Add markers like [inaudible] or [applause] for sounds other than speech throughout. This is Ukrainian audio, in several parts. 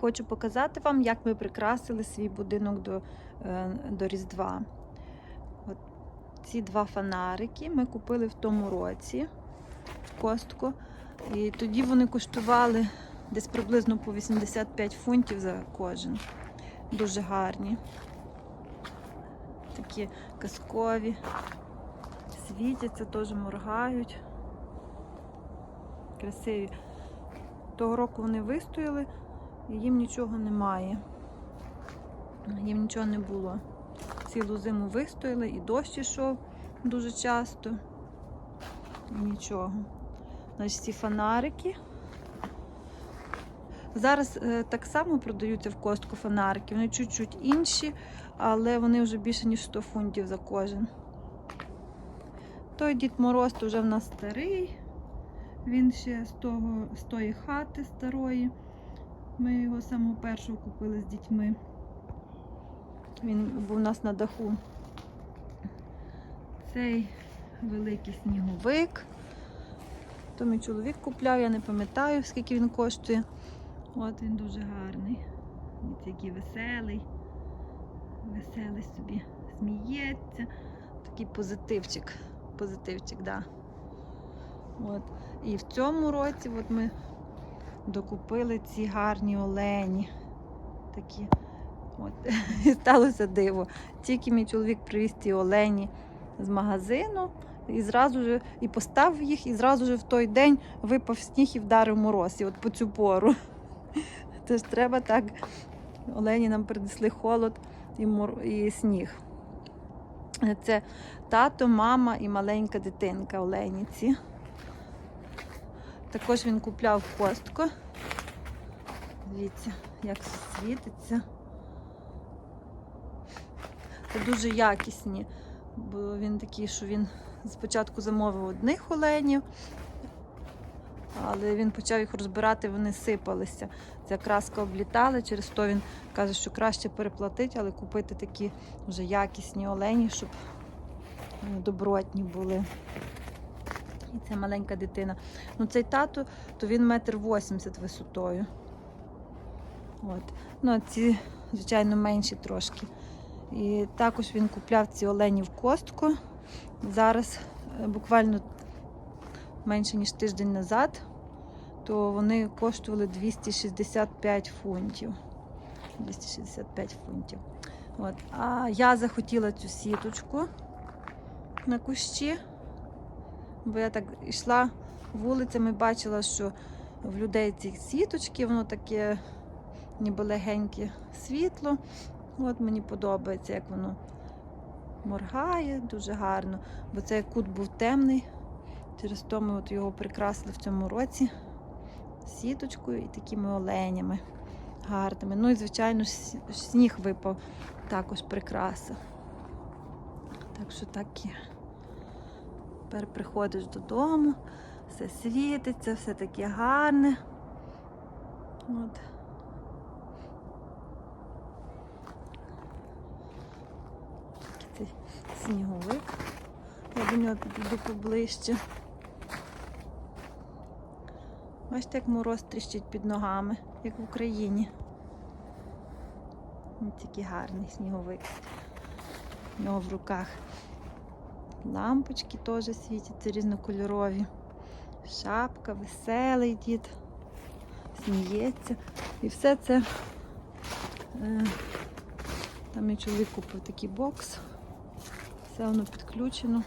хочу показати вам, як ми прикрасили свій будинок до, е, до Різдва. От ці два фонарики ми купили в тому році в костку. І тоді вони коштували десь приблизно по 85 фунтів за кожен. Дуже гарні. Такі казкові. Світяться, теж моргають. Красиві. Того року вони вистояли, їм нічого немає. Їм нічого не було. Цілу зиму вистояли, і дощ ішов дуже часто. Нічого. Значить, ці фонарики. Зараз е, так само продаються в костку фонарики. Вони чуть-чуть інші, але вони вже більше, ніж 100 фунтів за кожен. Той Дід Мороз вже в нас старий. Він ще з, того, з тої хати старої. Ми його самого першого купили з дітьми. Він був у нас на даху. Цей великий сніговик. То мій чоловік купляв, я не пам'ятаю, скільки він коштує. От він дуже гарний. Дивіться, який веселий. Веселий собі сміється. Такий позитивчик. Позитивчик, да. От. І в цьому році от ми докупили ці гарні олені. Такі. От. І [laughs] сталося диво. Тільки мій чоловік привіз ті олені з магазину і зразу ж і поставив їх, і зразу ж в той день випав сніг і вдарив мороз. І от по цю пору. [laughs] Тож треба так. Олені нам принесли холод і, мор... і сніг. Це тато, мама і маленька дитинка Оленіці. Також він купляв костку. Дивіться, як світиться. Це дуже якісні, бо він такий, що він спочатку замовив одних оленів, але він почав їх розбирати, вони сипалися. Ця краска облітала, через то він каже, що краще переплатити, але купити такі вже якісні олені, щоб ну, добротні були. І ця маленька дитина. Ну, цей тато, то він метр вісімдесят висотою. От. Ну, а ці, звичайно, менші трошки. І також він купляв ці олені в костку. Зараз е, буквально менше ніж тиждень назад, то вони коштували 265 фунтів. 265 фунтів. От. А я захотіла цю сіточку на кущі, бо я так йшла вулицями, бачила, що в людей ці сіточки, воно таке ніби легеньке світло. От мені подобається, як воно моргає дуже гарно, бо цей кут був темний. Через то ми от його прикрасили в цьому році сіточкою і такими оленями гарними. Ну і, звичайно, сніг випав також прикраса. Так що так є. Тепер приходиш додому, все світиться, все таке гарне. От. Цей сніговик. Я до нього підійду поближче. Бачите, як мороз тріщить під ногами, як в Україні. Ось такий гарний сніговик. У нього в руках лампочки теж світяться різнокольорові. Шапка, веселий дід, сміється. І все це е, там мій чоловік купив такий бокс. Все воно підключено.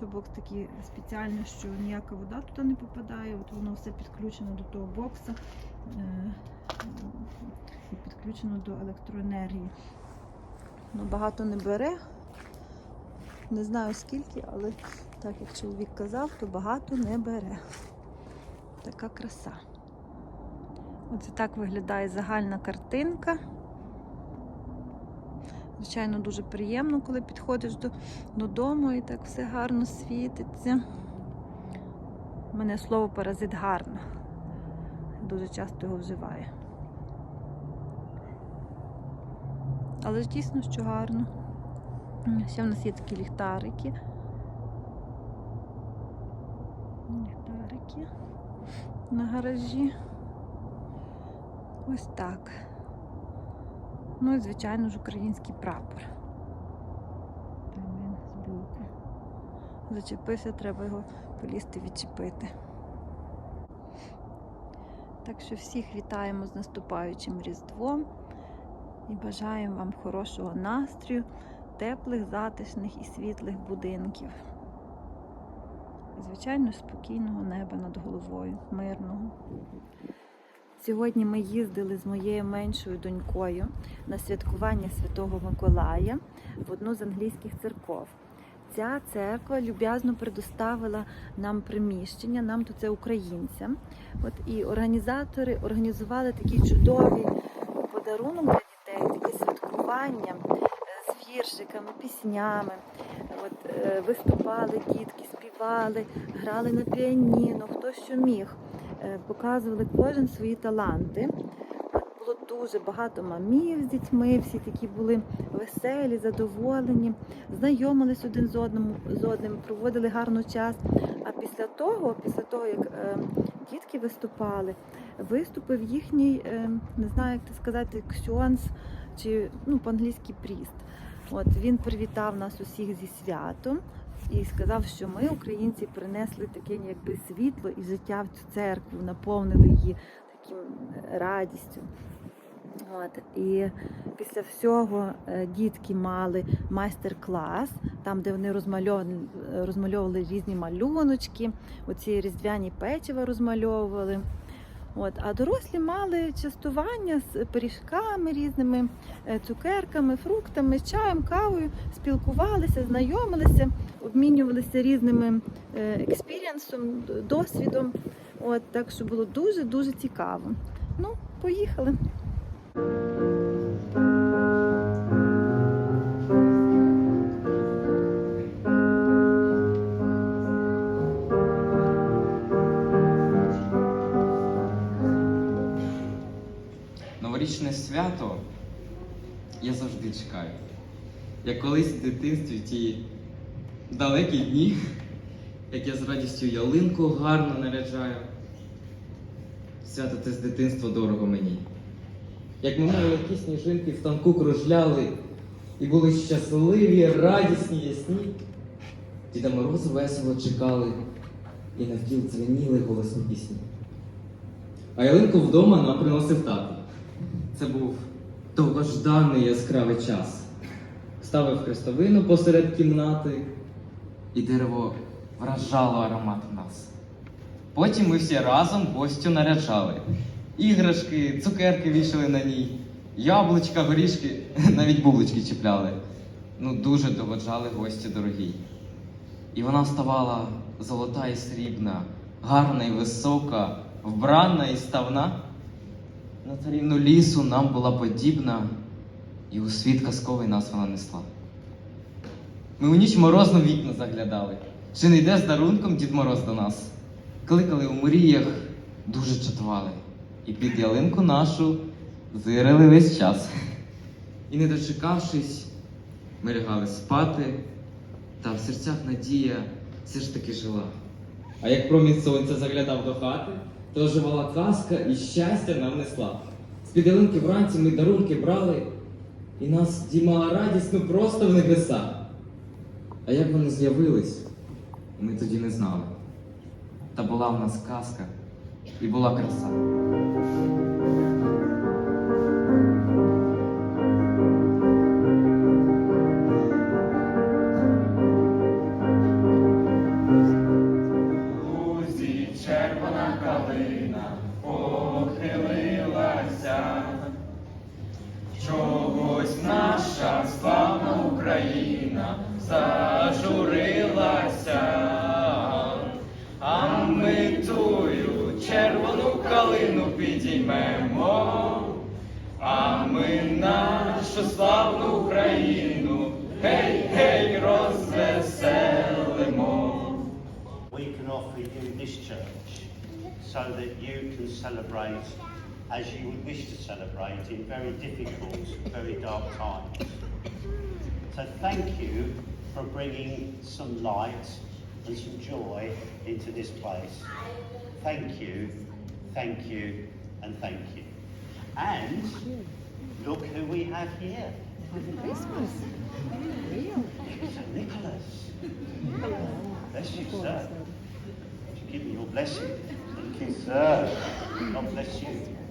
Той бокс такий спеціальний, що ніяка вода туди не попадає. От воно все підключено до того бокса і підключено до електроенергії. Ну, багато не бере. Не знаю скільки, але так як чоловік казав, то багато не бере. Така краса. Оце так виглядає загальна картинка. Звичайно, дуже приємно, коли підходиш до, додому і так все гарно світиться. У мене слово паразит гарно. Дуже часто його вживаю. Але дійсно, що гарно. Ще в нас є такі ліхтарики. Ліхтарики на гаражі. Ось так. Ну і, звичайно ж, український прапор. Там він збоку. Зачепився, треба його полізти відчепити. Так що всіх вітаємо з наступаючим Різдвом і бажаємо вам хорошого настрою, теплих, затишних і світлих будинків. Звичайно, спокійного неба над головою, мирного. Сьогодні ми їздили з моєю меншою донькою на святкування Святого Миколая в одну з англійських церков. Ця церква люб'язно предоставила нам приміщення, нам то це українцям. От і організатори організували такий чудовий подарунок для дітей, таке святкування віршиками, піснями. От, е, виступали дітки, співали, грали на піаніно, хто що міг. Е, Показували кожен свої таланти. Було дуже багато мамів з дітьми, всі такі були веселі, задоволені, знайомились один з одним, з одним, проводили гарно час. А після того, після того, як е, дітки виступали, виступив їхній, е, не знаю, як це сказати, ксьонс чи ну, по-англійськи пріст. От він привітав нас усіх зі святом і сказав, що ми, українці, принесли таке якби світло і життя в цю церкву, наповнили її таким е, радістю. От, і після всього е, дітки мали майстер-клас, там, де вони розмальовували, розмальовували різні малюночки, оці різдвяні печива розмальовували. От, а дорослі мали частування з пиріжками різними, е, цукерками, фруктами, чаєм, кавою, спілкувалися, знайомилися, обмінювалися різними експіріансом, експірієнсом, досвідом. От, так що було дуже-дуже цікаво. Ну, поїхали. Новорічне свято я завжди чекаю. Як колись в дитинстві ті далекі дні, як я з радістю ялинку гарно наряджаю. Свято те з дитинства дорого мені. Як ми маленькі сніжинки в танку кружляли і були щасливі, радісні, ясні. Діда Мороз весело чекали і навкіл дзвеніли голосні пісні. А ялинку вдома нам приносив тато. Це був довгожданий яскравий час. Ставив хрестовину посеред кімнати, і дерево вражало ароматом нас. Потім ми всі разом гостю наряджали. Іграшки, цукерки вішали на ній, яблучка, горішки, [laughs] навіть бублички чіпляли. Ну, дуже доводжали гості дорогі. І вона вставала золота і срібна, гарна і висока, вбрана і ставна. На царівну лісу нам була подібна, і у світ казковий нас вона несла. Ми у ніч морозну в вікна заглядали, чи не йде з дарунком Дід Мороз до нас. Кликали у мріях, дуже чатували, і під ялинку нашу зирили весь час. І не дочекавшись, ми лягали спати, та в серцях надія все ж таки жила. А як промінь сонця заглядав до хати, то оживала казка і щастя нам несла. З-під ялинки вранці ми дарунки брали, і нас діймала радість ну просто в небеса. А як вони з'явились, ми тоді не знали. Та була в нас казка і була краса. Калина похилилася, чогось наша славна Україна зажурилася, а ми тую червону калину підіймемо, а ми нашу славну Україну гей, гей, розвеселимо. we can offer you this church so that you can celebrate as you would wish to celebrate in very difficult, very dark times. So thank you for bringing some light and some joy into this place. Thank you, thank you, and thank you. And look who we have here. Christmas. St. Nicholas. Bless you, sir. Would you give me your blessing? Deus te abençoe.